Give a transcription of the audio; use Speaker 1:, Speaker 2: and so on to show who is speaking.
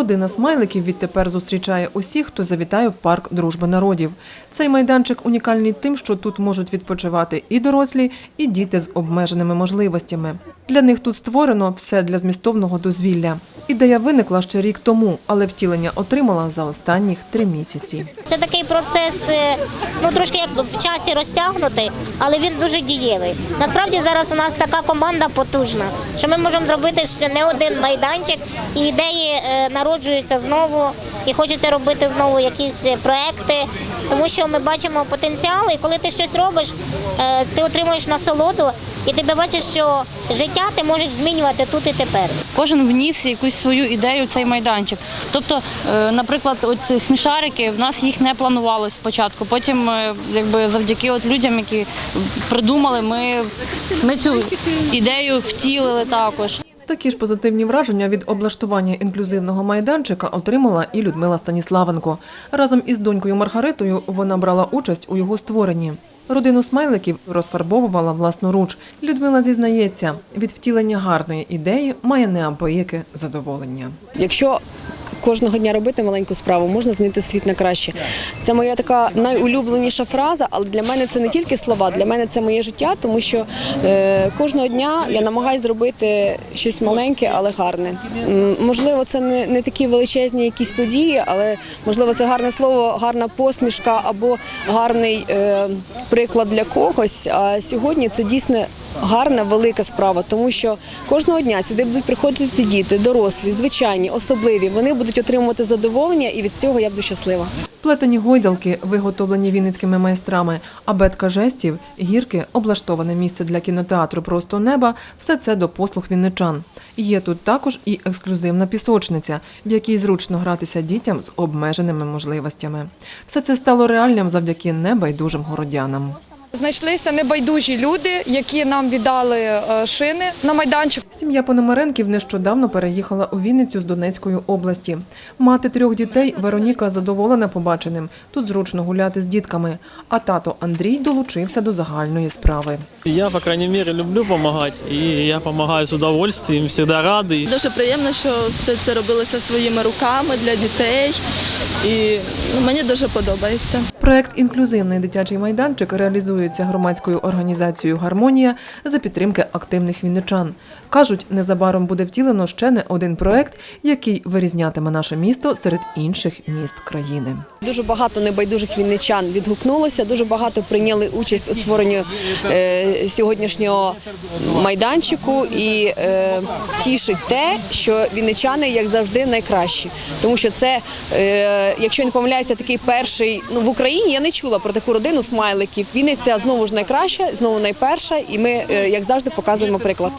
Speaker 1: Родина смайликів відтепер зустрічає усіх, хто завітає в парк Дружби народів. Цей майданчик унікальний тим, що тут можуть відпочивати і дорослі, і діти з обмеженими можливостями. Для них тут створено все для змістовного дозвілля. Ідея виникла ще рік тому, але втілення отримала за останніх три місяці.
Speaker 2: Це такий процес, е, ну трошки як в часі розтягнутий, але він дуже дієвий. Насправді зараз у нас така команда потужна, що ми можемо зробити ще не один майданчик, і ідеї е, народжуються знову, і хочеться робити знову якісь е, проекти, тому що ми бачимо потенціал, і коли ти щось робиш, е, ти отримуєш насолоду, і ти бачиш, що життя ти можеш змінювати тут і тепер.
Speaker 3: Кожен вніс якусь свою ідею в цей майданчик. Тобто, е, наприклад, от смішарики в нас їх не планувалось спочатку. Потім, якби завдяки от людям, які придумали, ми, ми цю ідею втілили також.
Speaker 1: Такі ж позитивні враження від облаштування інклюзивного майданчика отримала і Людмила Станіславенко. Разом із донькою Маргаритою вона брала участь у його створенні. Родину смайликів розфарбовувала власноруч. Людмила зізнається, від втілення гарної ідеї має неабияке задоволення.
Speaker 4: Якщо кожного дня робити маленьку справу, можна змінити світ на краще. Це моя така найулюбленіша фраза, але для мене це не тільки слова, для мене це моє життя, тому що е, кожного дня я намагаюся зробити щось маленьке, але гарне. Можливо, це не, не такі величезні якісь події, але можливо це гарне слово, гарна посмішка або гарний е, приклад для когось. А сьогодні це дійсно гарна, велика справа, тому що кожного дня сюди будуть приходити діти, дорослі, звичайні, особливі. Вони будуть отримувати задоволення, і від цього я буду щаслива.
Speaker 1: Плетені гойдалки, виготовлені вінницькими майстрами, абетка жестів, гірки, облаштоване місце для кінотеатру Просто неба все це до послуг вінничан. Є тут також і ексклюзивна пісочниця, в якій зручно гратися дітям з обмеженими можливостями. Все це стало реальним завдяки небайдужим городянам.
Speaker 5: Знайшлися небайдужі люди, які нам віддали е, шини на майданчик.
Speaker 1: Сім'я Пономаренків нещодавно переїхала у Вінницю з Донецької області. Мати трьох дітей Вероніка задоволена побаченим. Тут зручно гуляти з дітками. А тато Андрій долучився до загальної справи.
Speaker 6: Я, по крайней мере, люблю помогать, и я помогаю с удовольствием, всегда рады.
Speaker 7: Дуже приємно, що все це робилося своїми руками для дітей. І ну, мені дуже подобається.
Speaker 1: Проект Інклюзивний дитячий майданчик реалізується громадською організацією Гармонія за підтримки активних вінничан. Кажуть, незабаром буде втілено ще не один проект, який вирізнятиме наше місто серед інших міст країни.
Speaker 4: Дуже багато небайдужих вінничан відгукнулося, дуже багато прийняли участь у створенні е, сьогоднішнього майданчику і е, тішить те, що вінничани, як завжди, найкращі. Тому що це, е, якщо не помиляюся, такий перший ну в Україні я не чула про таку родину смайликів. Вінниця знову ж найкраща, знову найперша, і ми, як завжди, показуємо приклад.